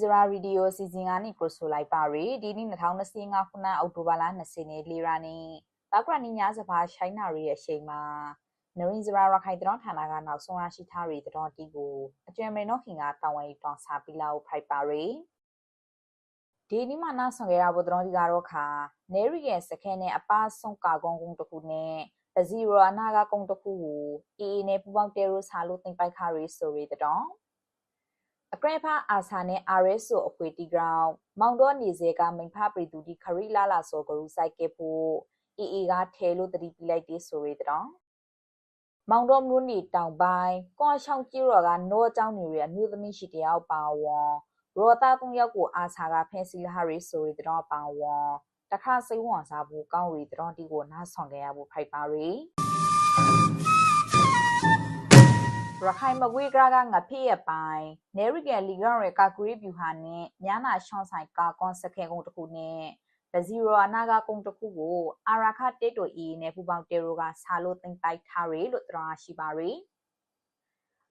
ဇရာဗီဒီယိုစီစဉ်ကနေကရဆိုလိုက်ပါရီဒီနေ့2025ခုနှစ်အောက်တိုဘာလ20ရက်လေးရာနေ့တောက်ကရနီညာစပါရှိုင်းနာရီရဲ့အချိန်မှာနရင်းဇရာရခိုင်တတော်ဌာနကနောက်ဆုံးရရှိထားရီတတော်တီကိုအကျွမ်းမေနောခင်ကတာဝန်ယူတောင်းစားပြီးလာကိုဖိုက်ပါရီဒီနေ့မှနောက်ဆောင်ခဲ့ရဖို့တတော်တီကတော့ခါနေရီရဲ့စခဲနဲ့အပဆုံးကာကုန်းကုန်းတစ်ခုနဲ့ပဇီရိုအနာကကုန်းတစ်ခုကိုအေးအေးနဲ့ပူပေါင်းတဲရိုဆာလို့တင်ပိုက်ခါရီဆိုရီတတော် အကရဖာအာဆာနဲ့ RSO အဖွေတီဂရောင်မောင်တော့နေစေကမိန်ဖပရီတူဒီခရီလာလာဆိုဂရူဆိုင်ကေဖို့အီအီကထဲလို့တတိပြလိုက်သေးဆိုရတဲ့မောင်တော်မျိုးနေတောင်ပိုင်းကောရှောင်းကြီးရော်ကနောအကြောင်းနေရအမျိုးသမီးရှိတယောက်ပါဝွန်ရောတာသုံးယောက်ကိုအာဆာကဖဲစီလာရီဆိုရတဲ့ပါဝွန်တခါစိတ်ဝင်စားဖို့ကောင်းရီတဲ့တီကိုနားဆောင်ခဲ့ရဖို့ဖိုက်ပါရီ ရခိုင်မကွေးကရကငါဖေးရပိုင်းနေရီကယ်လီဂရရဲ့ကာကူရီဗျူဟာနဲ့ညာနာရှွန်ဆိုင်ကာကွန်စခဲကုန်းတစ်ခုနဲ့ဘဇီရိုအနာကကုန်းတစ်ခုကိုအာရာခတေတိုအီနဲ့ပူပေါင်းတေရိုကဆာလို့တင်ပိုက်ထားရလို့တရားရှိပါရီ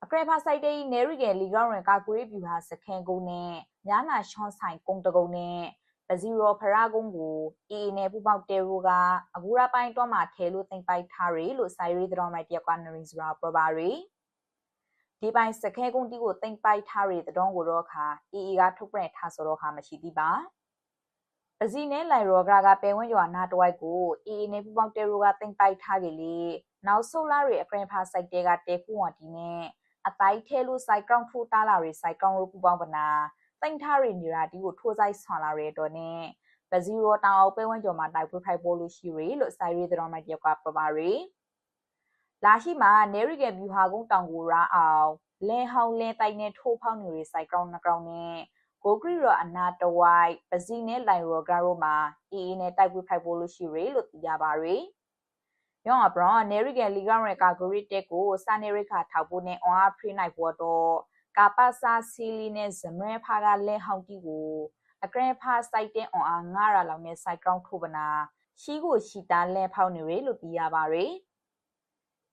အကရဖာဆိုင်တေးနေရီကယ်လီဂရရဲ့ကာကူရီဗျူဟာစခဲကုန်းနဲ့ညာနာရှွန်ဆိုင်ကုန်းတကုန်းနဲ့ပဇီရိုဖရာကုန်းကိုအီနဲ့ပူပေါင်းတေရိုကအဘူရာပိုင်းတော့မှထဲလို့တင်ပိုက်ထားရလို့ဆိုင်ရီတော်မိုက်တရကွာနရင်စရာပရပါရီ ဒီပိုင်းစခဲကုန်းတီကိုတင်ပိုက်ထားရတဲ့တုံးကိုတော့ခါအီအီကထုတ်ပြန်ထားဆိုတော့ခါမရှိသေးပါပစီနဲ့လိုက်ရောဂါကပဲဝင်းရွာနာတဝိုက်ကိုအီအီနဲ့ပူပေါင်းတေရိုကတင်ပိုက်ထားကြလေနောက်ဆိုလာရဲ့အခရင်ဖာစိုက်တဲကတဲကူဝတီနဲ့အတိုင်းထဲလို့စိုက်ကောင်ဖူတာလာရဲ့စိုက်ကောင်လို့ပူပေါင်းပနာတင်ထားရနေတာဒီကိုထိုးဆိုင်ဆွန်လာရဲ့တော့နဲ့ပစီရောတောင်အောင်ပဲဝင်းကျော်မှာတိုက်ပွဲဖိုက်ပိုးလို့ရှိရလို့စိုက်ရတဲ့တော်မိုက်တယောက်ကပပါရီ လာရှိမှာနေရီကဗျူဟာကုန်းတောင်ကိုရာအောင်လဲဟောင်းလဲတိုက်နဲ့ထိုးဖောက်နေရစိုက်ကောင်နှကောင်နဲ့ကိုဂရီရောအနာတဝိုက်ပစီနဲ့လိုင်ရောဂါရိုမှာအေးအေးနဲ့တိုက်ပွဲဖိုက်ဖို့လို့ရှိရလို့သိရပါရယ်ယောင်အဘရောနေရီကလီဂရကာဂရီတက်ကိုစာနေရိခါထောက်ဖို့နဲ့အွန်အားဖရီနိုင်ဖို့တော့ကာပါစာစီလီနဲ့ဇမရဖာကလဲဟောင်းတီကိုအကရဖာစိုက်တဲ့အွန်အားငါရလောင်နဲ့စိုက်ကောင်ထိုးပနာရှိကိုရှိတာလဲဖောက်နေရလို့သိရပါရယ်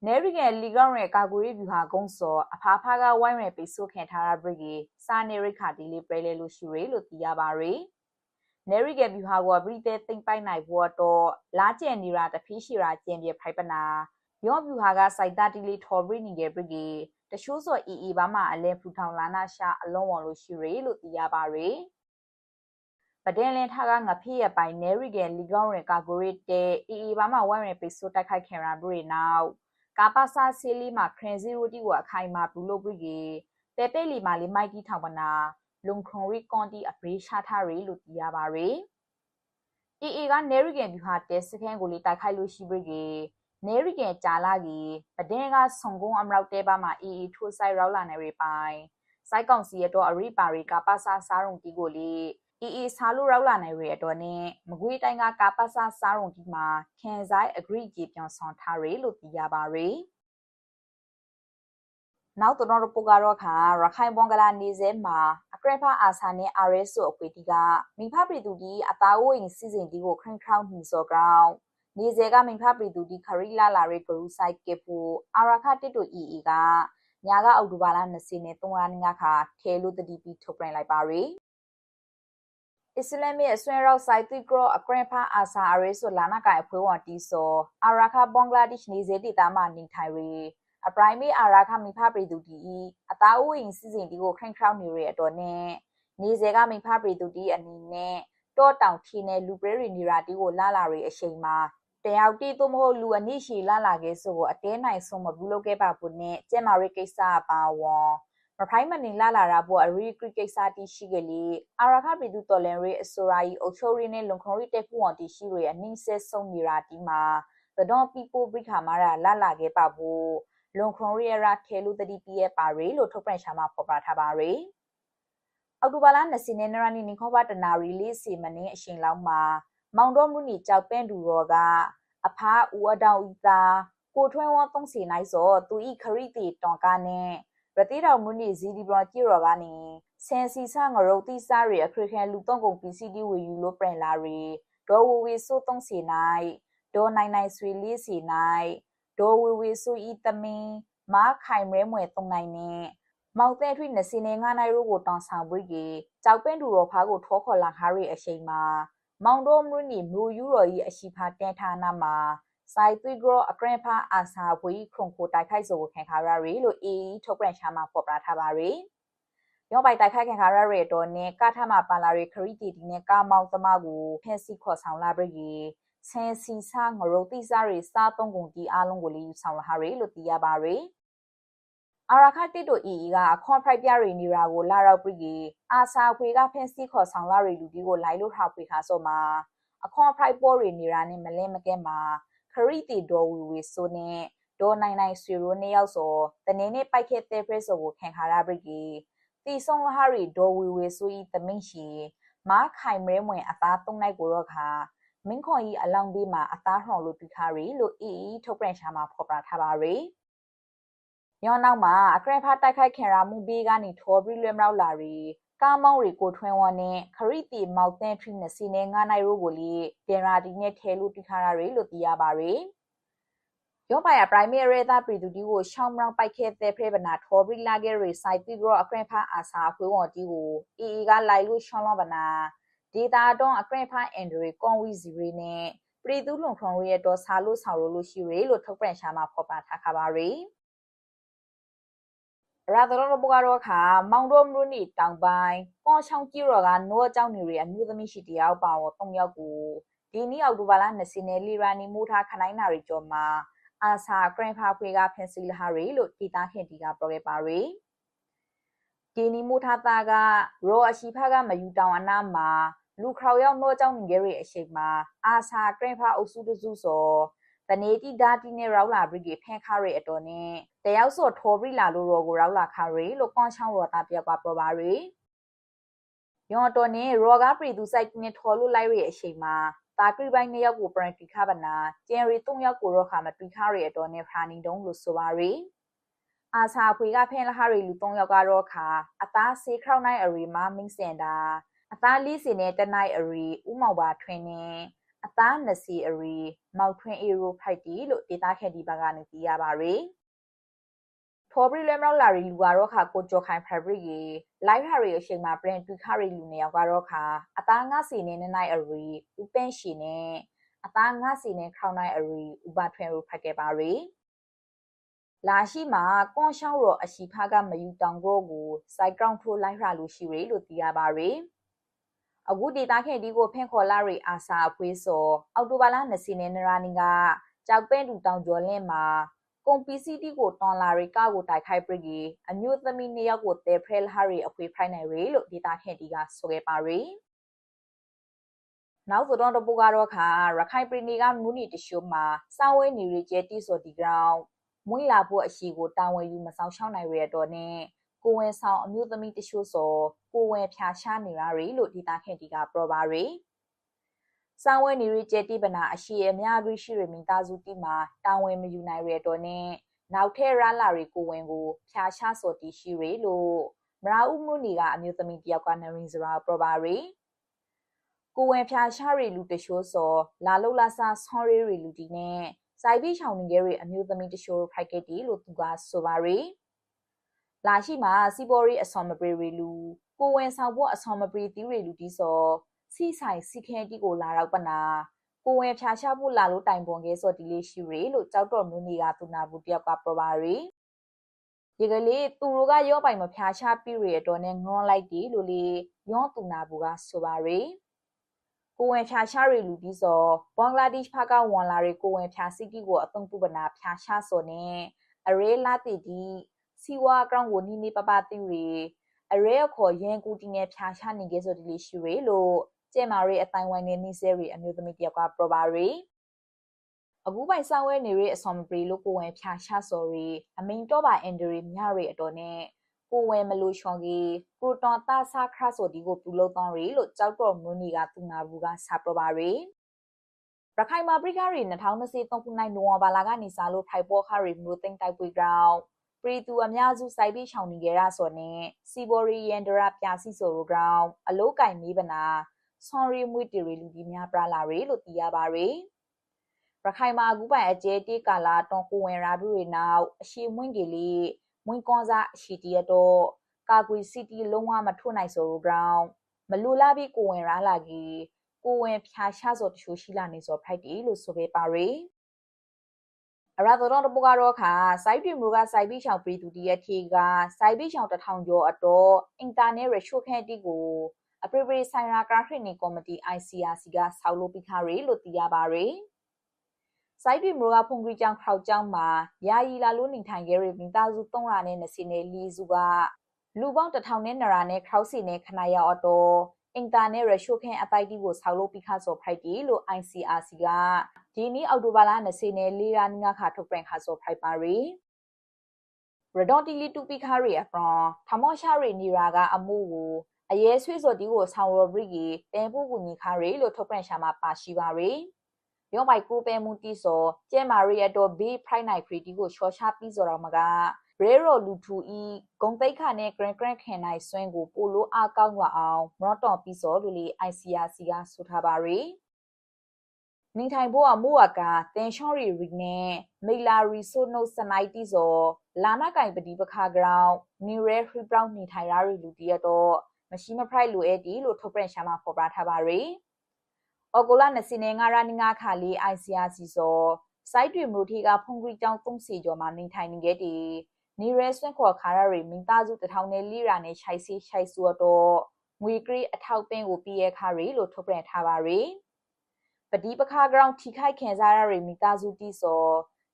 နေရီကလီဂောင်းရဲ့ကာကူရီဗျူဟာကုန်းစောအဖာဖာကဝိုင်းရပိဆို့ခံထားရဘရီစာနေရိခါတီလေးပရဲလဲလို့ရှိရလို့သိရပါရယ်နေရီကဗျူဟာကိုဘရီတဲသိမ့်ပိုက်နိုင်ဖို့တော့လာကျန်နေတာတဖီးရှိရာကျန်ပြဖိုက်ပနာယောဗျူဟာကစိုက်တာတီလေးထော်ဘရီနေရဲ့ဘရီတရှိုးစောအီအီဘာမှအလဲဖူထောင်လာနာရှာအလုံးဝလို့ရှိရလို့သိရပါရယ်ပဒင်လင်ထားကငဖေးရပိုင်နေရီကလီဂောင်းရကာကိုရီတဲအီအီဘာမှဝိုင်းရပိဆို့တိုက်ခိုက်ခံရဘရီနောက် ကာပါစာစီလီမှာခရင်ဇီရိုတီကိုအခိုင်မာဘူးလို့ပြီးကေပေပေလီမာလီမိုက်တီထောင်ပနာလုံခွန်ရီကွန်တီအပရေးရှာထားရီလို့သိရပါရယ်အီအီကနေရီကန်ဗျူဟာတဲစခန်းကိုလေးတိုက်ခိုက်လို့ရှိပြီးကေနေရီကန်ကြာလာကြီးပဒင်းကဆုံကုန်းအမရောက်တဲပါမှာအီအီထိုးဆိုင်ရောက်လာနေရီပိုင်းစိုက်ကောင်စီရတော့အရိပါရီကာပါစာစားရုံတီကိုလေး အီအီဆာလူရောက်လာနိုင်ရတော့နဲ့မကွေးတိုင်းကကာပဆာစားရုံဒီမှာခံဆိုင်အဂရိကြီးပြောင်းဆောင်ထားရလို့သိရပါရယ်နောက်တော့တော့ပိုကတော့ခါရခိုင်ဘွန်ကလာနေစဲမှာအကရဖာအာဆာနဲ့ RSO အပွေတီကမိဖပရီတူဒီအသားဝိန်စီစဉ်ဒီကိုခရင်ခေါင်းနှီစော်ကောင်နေစဲကမိဖပရီတူဒီခရီလာလာရေဂရူဆိုင်ကေပူအာရခတစ်တူအီအီကညာကအောက်တိုဘာလ20နဲ့3ရက်နေ့ကခါထဲလို့တတိပြီးထုတ်ပြန်လိုက်ပါရယ် အစ္စလာမစ်အဆွဲရောက်ဆိုင်တီကရောအကရဖာအာဆာအရေးဆိုလာနာကိုင်အဖွဲဝန်တီဆိုအာရာခဘင်္ဂလားဒေ့ရှ်နေစေတီတာမနေထိုင်ရီအပရိုင်မီအာရာခမိဖပရီတူတီအသားဥယင်စီစဉ်ဒီကိုခရင်ခရောင်းနေရတော့နဲ့နေစေကမိဖပရီတူတီအနေနဲ့တောတောင်ထီနဲ့လူပရေရီနေရာတီကိုလာလာရီအချိန်မှာတယောက်တီသို့မဟုတ်လူအနည်းရှိလာလာခဲ့ဆိုကိုအတဲနိုင်ဆုံးမဘူးလုပ်ခဲ့ပါဘူးနဲ့ကျဲမာရီကိစ္စပါဝေါ် မဖိုင်းမနေလာလာရာဘောအရီကရစ်ကိတ်စာတီရှိကလေးအာရခပီတူတော်လန်ရီအဆိုရာယီအုတ်ချိုရီနဲ့လုံခုံရီတက်ဖူဝန်တီရှိရအနည်းဆက်ဆုံးနေတာဒီမှာသဒေါ်ပီပိုဘရိခါမာရာလာလာခဲ့ပါဘူးလုံခုံရီရာထဲလူတတိပြည့်ပါရီလို့ထုတ်ပြန်ရှာမှာဖော်ပြထားပါရီအောက်တိုဘာလ20ရက်နေ့နေ့ခေါ်ပါတနာရီလေးစီမင်းအရှင်လောက်မှာမောင်တော်မူနီကြောက်ပန့်တူရောကအဖားဦးအတောင်ဤသာကိုထွန်းဝသုံးစီနိုင်စောသူဤခရီတီတောင်ကနဲ့ ရတိတော်မုနိဇီဒီဘရကြည့်ရောကနေဆန်စီဆာငရုတ်တိစားရီအခရခဲလူတော့ကုန် PCD ဝေယူလို့ပြန်လာရီဒေါ်ဝဝေဆိုသုံးစီနိုင်ဒေါ်နိုင်နိုင်ဆွေလေးစီနိုင်ဒေါ်ဝဝေဆိုဤတမင်းမားခိုင်မဲမွဲသုံးနိုင်နဲ့မောင်တဲ့ထွေနစင်းနေငါနိုင်ရိုးကိုတောင်ဆောင်ပြီးကေကြောက်ပင်းတူတော်ဖားကိုထောခေါ်လာခါရီအရှိန်မှာမောင်တော်မွနီမျိုးယူတော်ကြီးအရှိဖာတန်ထာနာမှာ စိုက်သွေးကြောအကရင်ဖာအာစာဝေးခုံကိုတိုက်ခိုက်ဆိုကိုခံခါရရီလို့အေးထုတ်ပြန်ချမှာပေါ်ပြထားပါရီရောပိုက်တိုက်ခိုက်ခံခါရရီတော့နဲ့ကာထမပါလာရီခရီတီတီနဲ့ကာမောင်သမားကိုဖက်စီခေါ်ဆောင်လာပြီးဆန်စီစာငရုတ်တိစားရီစားသုံးကုန်တီအားလုံးကိုလေးယူဆောင်လာရီလို့သိရပါရီအာရခတိတိုအီအီကအခွန်ဖရိုက်ပြရီနီရာကိုလာရောက်ပြီးအာစာခွေကဖက်စီခေါ်ဆောင်လာရီလူဒီကိုလိုက်လို့ထားဖွေခါဆိုမှာအခွန်ဖရိုက်ပေါ်ရီနီရာနဲ့မလဲမကဲမှာ ခရီတီဒေါ်ဝီဝီဆိုနဲ့ဒေါ်နိုင်နိုင်ဆွေရိုးနှစ်ယောက်စောတနေနဲ့ပိုက်ခဲ့တဲ့ဖရက်ဆိုကိုခံခါရပြီးတီဆုံလဟာရီဒေါ်ဝီဝီဆိုဤသမင်းရှိမားခိုင်မဲမွင်အသားသုံးလိုက်ကိုတော့ခါမင်းခွန်ဤအလောင်းပေးမှာအသားဟော်လို့တူခါရီလို့အီအီထုတ်ပြန်ရှာမှာဖော်ပြထားပါရီရောနောက်မှာအကရဖာတိုက်ခိုက်ခင်ရာမှုဘေးကနေထောပြီးလွှဲမလောက်လာရီ ကားမောင်းရီကိုထွန်းဝန်းနဲ့ခရီတီမောက်တဲ့ထရီနစီနဲ့ငါနိုင်ရိုးကိုလေတင်ရာဒီနဲ့ထဲလို့တိခါရရီလို့သိရပါရီယောပါယာ primary သားပြည်သူတီကိုရှောင်းမောင်းပိုက်ခဲ့တဲ့ဖရဗနာထောပြီးလာခဲ့ရီစိုက်တီဂရောအကရဖာအာစာခွေးဝတီကိုအီအီကလိုက်လို့ရှောင်းလောဗနာဒေတာတော့အကရဖာအန်ဒရီကွန်ဝီစီရီနဲ့ပြည်သူလုံခွန်ရီရဲ့တော့ဆာလို့ဆောင်လို့ရှိရီလို့ထုတ်ပြန်ရှာမှာဖော်ပြထားခါပါရီ ရာသရောဘုကတော့ခါမောင်တော်မလို့နေတောင်ပိုင်းကောချောင်းကြီးရောကနောအကြောင်းနေရအမျိုးသမီးရှိတယောက်ပါတော့၃ယောက်ကိုဒီနေ့အောက်တိုဘာလ20နယ်လီရာနီမိုးထားခနိုင်နာရီကျော်မှာအာစာဂရန်ဖာဖွေကဖန်စီလဟာရီလို့ဒေတာခင်တီကပြောခဲ့ပါရီဒီနီမိုးထားတာကရောအရှိဖကမယူတောင်အနာမှာလူခေါရောက်နောအကြောင်းနေရအရှိန်မှာအာစာဂရန်ဖာအုပ်စုတစုစော တနေတီဒါတီနဲ့ရောက်လာပြီးဖန်ခါရီအတော်နဲ့တယောက်စောထော်ပြီးလာလို့ရောကိုရောက်လာခါရီလို့ကွန်ချောင်းရောတာပြကွာပြောပါရီယောတော်နဲ့ရောဂါပရီသူစိုက်နဲ့ထော်လို့လိုက်ရအချိန်မှာတာကရီပိုင်းနှစ်ယောက်ကိုပရန်တီခါဗနာကျန်ရီ၃ယောက်ကိုတော့ခါမတီခါရီအတော်နဲ့ဖရာနီတုံးလို့ဆိုပါရီအာစာဖွေကဖင်လဟာရီလူ၃ယောက်ကတော့ခါအသားဆေးခေါနိုင်အရီမာမင်းစင်တာအသားလေးစင်နဲ့တနိုင်အရီဥမောင်ပါထွင်းနေ အသားနစီအရီမောက်ထွင်းအေရိုဖိုက်တီလို့ဒေတာခဲဒီဘာကနေသိရပါရီဖော်ဘရီလဲမလောက်လာရီလူကတော့ခါကိုကျော်ခိုင်ဖက်ဘရီရေလိုက်ဟာရီအချိန်မှာပရင်တူခရီလူနေရောက်ကတော့ခါအသားငါစီနေနဲ့နိုင်အရီဥပန့်ရှိနေအသားငါစီနဲ့ခေါင်းနိုင်အရီဥပထွင်ရိုဖက်ခဲ့ပါရီလာရှိမှာကွန်ရှောင်းရောအရှိဖားကမယူတောင်ကိုကိုစိုက်ကောင်ထိုးလိုက်ရလို့ရှိရီလို့သိရပါရီ အခုဒေတာခင်ဒီကိုဖင်ခေါ်လာရီအာစာအဖွေးစောအောက်တိုဘာလ20နဲ့နရာနီကကြောက်ပဲ့တူတောင်ကျော်လင်းမှာကွန်ပီစီတီကိုတွန်လာရီကာကိုတိုက်ခိုက်ပြီးအမျိုးသမီးနှစ်ယောက်ကိုတဲဖရဲလဟာရီအဖွေးဖိုင်နိုင်ရီလို့ဒေတာခင်ဒီကဆိုခဲ့ပါရီနောက်ဆိုတော့တပူကတော့ခါရခိုင်ပြည်နယ်ကမူနီတရှိုးမှာစောင်းဝဲနေရီကျဲတီဆိုဒီဂရောင်းမွေးလာဖို့အရှိကိုတာဝန်ယူမဆောင်ရှောင်းနိုင်ရတော့နဲ့ ကိုဝင်ဆောင်အမျိုးသမီးတချို့စောကိုဝင်ဖြာရှားနေရရီလို့ဒေတာခင်ဒီကပြောပါရီစောင်းဝဲနေရီကျဲတိပနာအရှိအများကြီးရှိရမိသားစုတိမှာတာဝန်မယူနိုင်ရတော့နဲ့နောက်ထဲရလာရီကိုဝင်ကိုဖြာရှားစော်တီရှိရလို့မရာဦးမှုနီကအမျိုးသမီးတယောက်ကနရင်စရာပြောပါရီကိုဝင်ဖြာရှားရီလူတချို့စောလာလုလာဆာဆွန်ရီရီလူဒီနဲ့စိုက်ပြီးချောင်းနေကြရီအမျိုးသမီးတချို့ဖိုက်ခဲ့တီလို့သူကဆိုပါရီ လာရှိမှာစီဘော်ရီအစော်မပရီရီလူကိုဝင်ဆောင်ဖို့အစော်မပရီတီရီလူဒီစောစီဆိုင်စီခဲတီကိုလာတော့ပနာကိုဝင်ဖြာရှာဖို့လာလို့တိုင်ပွန်ခဲ့စောဒီလေးရှိရီလို့ကြောက်တော်မျိုးနေကသူနာဘူးတယောက်ကပြောပါရီဒီကလေးသူတို့ကရောပိုင်မဖြာရှာပြီးရတော့နဲ့ငွန်လိုက်တီလို့လေရောသူနာဘူးကဆိုပါရီကိုဝင်ဖြာရှာရီလူပြီးစောဘင်္ဂလားဒေ့ရှ်ဖက်ကဝန်လာရီကိုဝင်ဖြာစီတီကိုအသုံးပြုပနာဖြာရှာစောနဲ့အရေလာတီဒီ စီဝါကောင်ကိုနီနီပပတီရီအရဲခေါ်ရန်ကူတီငယ်ဖြာရှာနေခဲ့ဆိုဒီလေးရှိရီလို့ကျဲမာရီအတိုင်းဝိုင်းနဲ့နီဆဲရီအမျိုးသမီးတယောက်ကပရိုပါရီအခုပိုင်ဆောင်ဝဲနေရီအစွန်ပရီလို့ကိုဝင်ဖြာရှာစော်ရီအမိန်တော့ပါအန်ဒရီမြရီအတော်နဲ့ကိုဝင်မလို့ချော်ကြီးပရိုတွန်တာဆာခရဆိုဒီကိုပြုလုပ်တော့ရီလို့ကြောက်တော်မွနီကသူနာဘူးကစာပရိုပါရီရခိုင်မာပရိကရီ2023ခုနှစ်နိုဝင်ဘာလကနေစလို့ထိုက်ပေါ်ခရီမျိုးသိမ့်တိုက်ပွေကောင် ပရီတူအများစုစိုက်ပြီးရှောင်နေကြရဆိုနဲ့စီဘော်ရီယန်ဒရာပြစီဆိုရိုကောင်အလုတ်ကင်မေးပနာဆွန်ရီမွေတီရီလူကြီးများပလာရီလို့သိရပါရယ်ရခိုင်မှာအခုပိုင်အကျဲတေးကာလာတွန်ကိုဝင်ရာဘူးတွေနောက်အရှိမွင့်ကြီးလေးမွင်းကွန်စားအရှိတီရတော့ကာကွေစီတီလုံးဝမထွနိုင်ဆိုရိုဂရောင်းမလူလာပြီးကိုဝင်ရာလာကြီးကိုဝင်ဖျားရှာစောတချို့ရှိလာနေစောဖိုက်တီလို့ဆိုခဲ့ပါရယ် အရာတော်တပကတော့ခါစိုက်တွင်မူကစိုက်ပြီးချောင်ပြည်သူတရက်ထီကစိုက်ပြီးချောင်တထောင်ကျော်အတော့အင်တာနက်ရရှိုခဲတီကိုအပရိပရိဆိုင်ရာကရခရီနီကော်မတီ ICRC ကဆောက်လုပ်ပြီးခါရလို့သိရပါရယ်စိုက်တွင်မူကဖုန်ကြီးကျောင်းခေါက်ကျောင်းမှာယာယီလာလို့နေထိုင်ခဲ့ရမိသားစု300နဲ့20နဲ့လီစုကလူပေါင်း1000နဲ့နရာနဲ့ခေါက်စီနဲ့ခဏရောက်အတော့အင်တာနက်ရရှိုခဲအပိုက်တီကိုဆောက်လုပ်ပြီးခါဆိုဖိုက်တီလို့ ICRC က ဒီနေ့အောက်တိုဘာလ20နဲ့လေးရာနငါခါထုတ်ပြန်ခါဆိုဖိုက်ပါရီရဒေါတီလီတူပီခါရီအဖရန်ထမောရှာရီနီရာကအမှုကိုအရဲဆွေးစော်တီကိုဆောင်းရဘရီကတဲဖို့ကူညီခါရီလို့ထုတ်ပြန်ရှာမှာပါရှိပါရီယောမိုက်ကိုပဲမူတီဆိုကျဲမာရီအတော့ဘေးဖရိုက်နိုင်ခရီတီကိုရှော့ချပြီးဆိုတော့မကရေရိုလူထူဤဂုံတိတ်ခနဲ့ဂရန်ဂရန်ခင်နိုင်ဆွင်းကိုပိုလိုအကောင်းလာအောင်မရော့တော်ပြီးစောလူလီ ICRC ကဆိုထားပါရီ နေထိုင်ဖို့အမှုအကာတင်ချောရီရီနဲ့မေလာရီဆိုနိုစနိုက်တီဇောလာနာကင်ပတိပခါဂရောင်းနီရဲခရီပရောင်းနေထိုင်ရရီလူတီရတော့မရှိမဖရိုက်လိုအဲ့ဒီလို့ထုတ်ပြန်ရှာမှာဖော်ပြထားပါရီအော်ဂိုလာနစီနေငါရာနငါခါလီ ICRC ဇောစိုက်တွေမျိုးထီကဖုန်ဂရီကျောင်း၃စီကျော်မှာနေထိုင်နေခဲ့တယ်နေရဲဆွန့်ခေါ်ခါရရီမိသားစုတထောင်နဲ့လီရာနဲ့ခြိုက်စီခြိုက်ဆူတော့ငွေကရီအထောက်ပင်းကိုပြရဲခါရီလို့ထုတ်ပြန်ထားပါရီ ပတိပခါဂရောင်းထိခိုက်ခင်စားရရီမိသားစုတီစော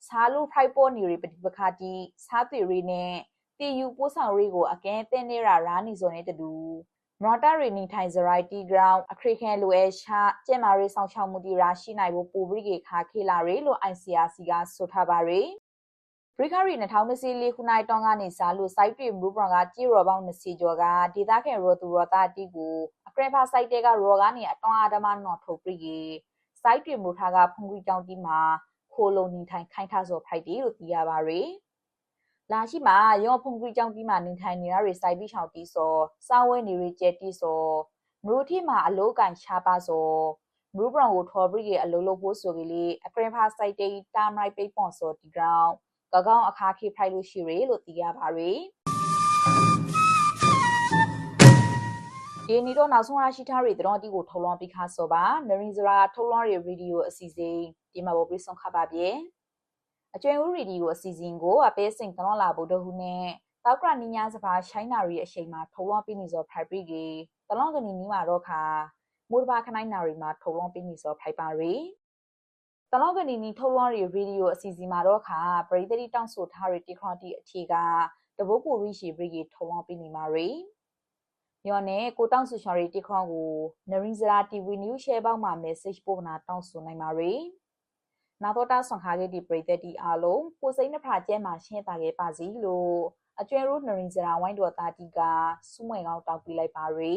စားလူဖိုက်ပေါ်နေရီပတိပခါတီစားသွေရီနဲ့တီယူပိုးဆောင်ရီကိုအကဲတင်းနေရရာနီဇိုနဲ့တူမရတာရီနီထိုင်ဇရိုက်တီဂရောင်းအခရိခဲလိုအဲချကျဲမာရီဆောင်ချောင်းမှုတီရာရှိနိုင်ဖို့ပူဘရီကေခါခေလာရီလို့ ICRC ကဆိုထားပါရီဘရိခရီ2024ခုနှစ်တောင်းကနေစားလို့ site တွေမူဘရန်ကကြည်ရောပေါင်း20ကျော်ကဒေတာခင်ရောသူရောတာတီကိုအကရဖာ site တဲကရောကနေအတွန်းအာဓမနော်ထုတ်ပြီး site တွေမူထားကဖုန်ကြီးကြောင်းတီမှာခိုလုံနေထိုင်ခိုင်းထားစောဖိုက်တီလို့သိရပါရယ်လာရှိမှာရောဖုန်ကြီးကြောင်းတီမှာနေထိုင်နေရတွေ site ပြီးချောင်းတီစောစာဝဲနေရကျဲတီစောမရူထီမှာအလို့ကန်ချပါစောမရူဘရန်ကိုထော်ဘရီရဲ့အလုံးလုံးဖို့ဆိုကလေးအကရဖာ site တေးတာမိုက်ပိတ်ပွန်စောတီဂရောင်းကကောင်းအခါခေဖိုက်လို့ရှိရလို့သိရပါရယ် ဒီနီတော့နောက်ဆုံးရရှိထားတွေတတော်တီကိုထုတ်လွှင့်ပြီးခါဆိုပါနရင်ဇရာထုတ်လွှင့်ရဗီဒီယိုအစီအစဉ်ဒီမှာပေါ်ပြီးဆုံးခပါပြေအကျွမ်းဦးရီဒီကိုအစီအစဉ်ကိုအပေးစင်တလောလာဖို့တဟုနဲ့တောက်ကရနီညာစပါရှိုင်းနာရီအချိန်မှာထုတ်လွှင့်ပြီးနေစောဖိုက်ပြီးကေတလောကနီနီမှာတော့ခါမိုးတပါခနိုင်နာရီမှာထုတ်လွှင့်ပြီးနေစောဖိုက်ပါရီတလောက်ကနေနီထုတ်လွှင့်ရီဗီဒီယိုအစီအစဉ်မှာတော့ခါပရိသတိတောင်းဆိုထားတဲ့တီခရတီအထီကတဘိုးကိုရီရှိဘရီကြီးထုတ်လွှင့်ပြီးနေမှာရီ ယောနဲ့ကိုတောင်းဆိုချော်ရီတီခရကိုနရင်ဇရာ TV News Share ပေါက်မှာ message ပို့နာတောင်းဆိုနိုင်ပါရီနာတော့တာဆွန်ခါခဲ့ဒီပရိသတိအားလုံးကိုစိတ်နှဖာကျဲမှာရှင်းတာခဲ့ပါစီလို့အကျွဲရိုးနရင်ဇရာဝိုင်းတော်တာတီကစူးမွေကောင်းတောင်းပြလိုက်ပါရီ